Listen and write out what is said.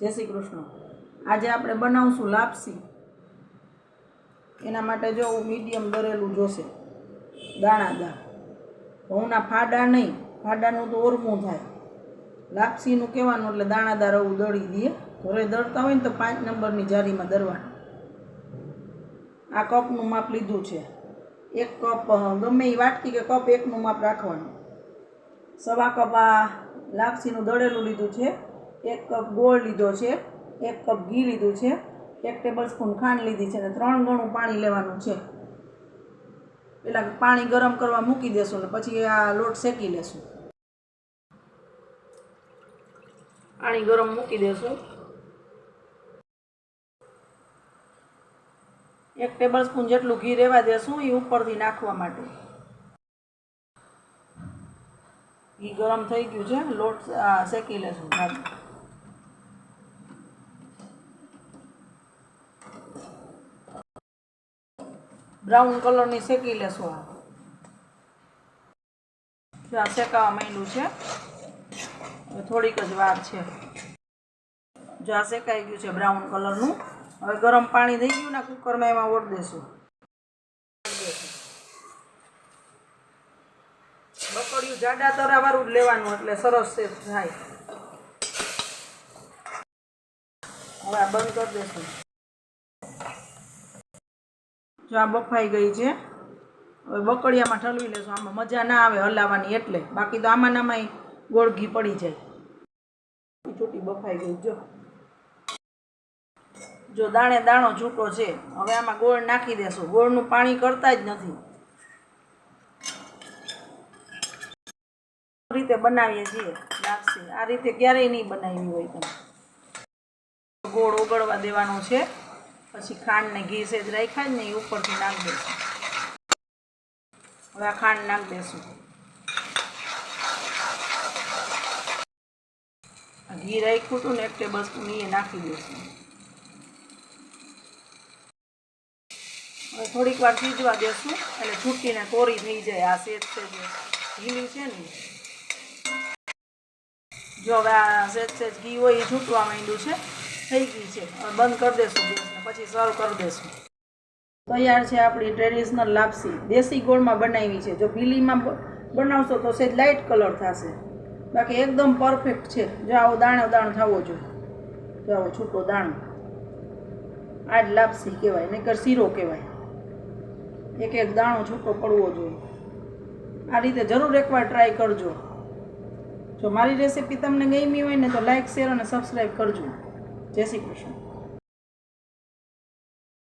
જય શ્રી કૃષ્ણ. આજે આપણે બનાવશું લાપસી. એના માટે જો મીડિયમ દરેલું જોશે. દાણાદાર ઘઉંના ફાડા નહીં, ફાડાનું તો ઓરમું થાય. લાપસીનું કહેવાનું એટલે દાણાદાર આવું દળી દઈએ. ઘરે દળતા હોય ને તો પાંચ નંબરની જારીમાં દરવાનું આ કપનું માપ લીધું છે. એક કપ ગમે એ વાટકી કે કપ એકનું માપ રાખવાનું. સવા કપ આ લાપસીનું દળેલું લીધું છે. એક કપ ગોળ લીધો છે, એક કપ ઘી લીધું છે, એક ટેબલ સ્પૂન ખાંડ લીધી છે અને ત્રણ ગણું પાણી લેવાનું છે. પેલા પાણી ગરમ કરવા મૂકી દેશું ને પછી આ લોટ શેકી લેશું. પાણી ગરમ મૂકી દેશું. એક ટેબલ સ્પૂન જેટલું ઘી રહેવા દેશું એ ઉપરથી નાખવા માટે. ઘી ગરમ થઈ ગયું છે, લોટ શેકી લેશું. બ્રાઉન કલરની શેકી લેશું આ. શેકાવા માંડ્યું છે. થોડીક જ વાર છે. જો આ શેકાઈ ગયું છે બ્રાઉન કલરનું હવે ગરમ પાણી થઈ ગયું ને કુકરમાં એમાં ઓળ દેશું. બકડિયું જાડા તરાવાળું જ લેવાનું એટલે સરસ છે થાય. હવે આ બંધ કરી દેશું. જો આ બફાઈ ગઈ છે. હવે બકડિયામાં ઠલવી લેશું. આમાં મજા ના આવે હલાવવાની એટલે. બાકી તો આમાં ને આમાંય ગોળ ઘી પડી જાય. છૂટી બફાઈ ગઈ. જો. જો દાણે દાણો છૂટો છે. હવે આમાં ગોળ નાખી દેશું. ગોળનું પાણી કરતા જ નથી. રીતે બનાવીએ છીએ. લાપસી. આ રીતે ક્યારેય નહીં બનાવી હોય તમે. ગોળ ઓગળવા દેવાનો છે. પછી ખાંડને ઘી સેજ રાખ્યા ને એ ઉપરથી નાખી દઈશું હવે આ ખાંડ નાખી દઈશું ઘી રાખ્યું હતું ને એક ટેબલ સ્પૂન એ નાખી દઈશું હવે થોડીક વાર સીજવા દેશું એટલે છૂટીને કોરી થઈ જાય. આ સેજ સેજ ઘીલી છે ને. જો હવે આ સેજ સેજ ઘી હોય એ છૂટવા માંડ્યું છે. થઈ ગઈ છે. બંધ કરી દેશું પછી સર્વ કરી દેશું. તૈયાર છે આપણી ટ્રેડિશનલ લાપસી, દેશી ગોળમાં બનાવી છે. જો ભીલીમાં બનાવશો તો સેજ લાઇટ કલર થશે. બાકી એકદમ પરફેક્ટ છે. જો આવો દાણો દાણો થવો જોઈએ. જો આવો છૂટો દાણો. આ જ લાપસી કહેવાય, નહીંતર શીરો કહેવાય. એક એક દાણો છૂટો પડવો જોઈએ. આ રીતે જરૂર એકવાર ટ્રાય કરજો. જો મારી રેસીપી તમને ગમી હોય ને તો લાઇક શેર અને સબસ્ક્રાઈબ કરજો. જય શ્રી કૃષ્ણ.